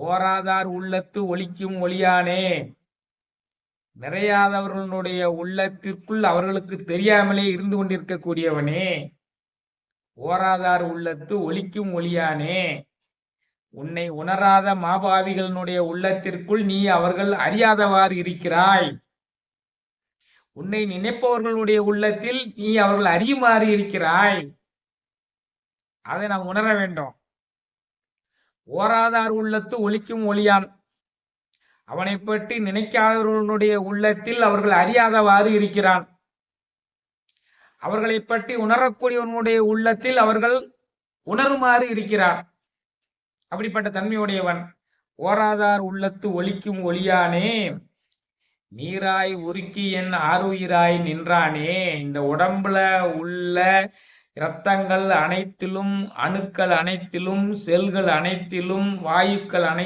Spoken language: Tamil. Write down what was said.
ஓராதார் உள்ளத்து ஒழிக்கும் ஒளியானே. நிறையாதவர்களுடைய உள்ளத்திற்குள் அவர்களுக்கு தெரியாமலே இருந்து கொண்டிருக்கக்கூடியவனே. ஓராதார் உள்ளத்து ஒழிக்கும் ஒளியானே. உன்னை உணராத மாபாவிகளினுடைய உள்ளத்திற்குள் நீ அவர்கள் அறியாதவாறு இருக்கிறாய். உன்னை நினைப்பவர்களுடைய உள்ளத்தில் நீ அவர்கள் அறியுமாறு இருக்கிறாய். அதை நாம் உணர வேண்டும். ஓராதார் உள்ளத்து ஒலிக்கும் ஒளியான் அவனை பற்றி நினைக்காதவர்களுடைய உள்ளத்தில் அவர்கள் அறியாதவாறு இருக்கிறான். அவர்களை பற்றி உணரக்கூடியவனுடைய உள்ளத்தில் அவர்கள் உணருமாறு இருக்கிறான் அப்படிப்பட்ட தன்மையுடையவன். ஓராதார் உள்ளத்து ஒலிக்கும் ஒளியானே நீராய் உருக்கி என் ஆறுயிராய் நின்றானே இந்த உடம்புல உள்ள இரத்தங்கள் அனைத்திலும் அணுக்கள் அனைத்திலும் செல்கள் அனைத்திலும் வாயுக்கள் அனை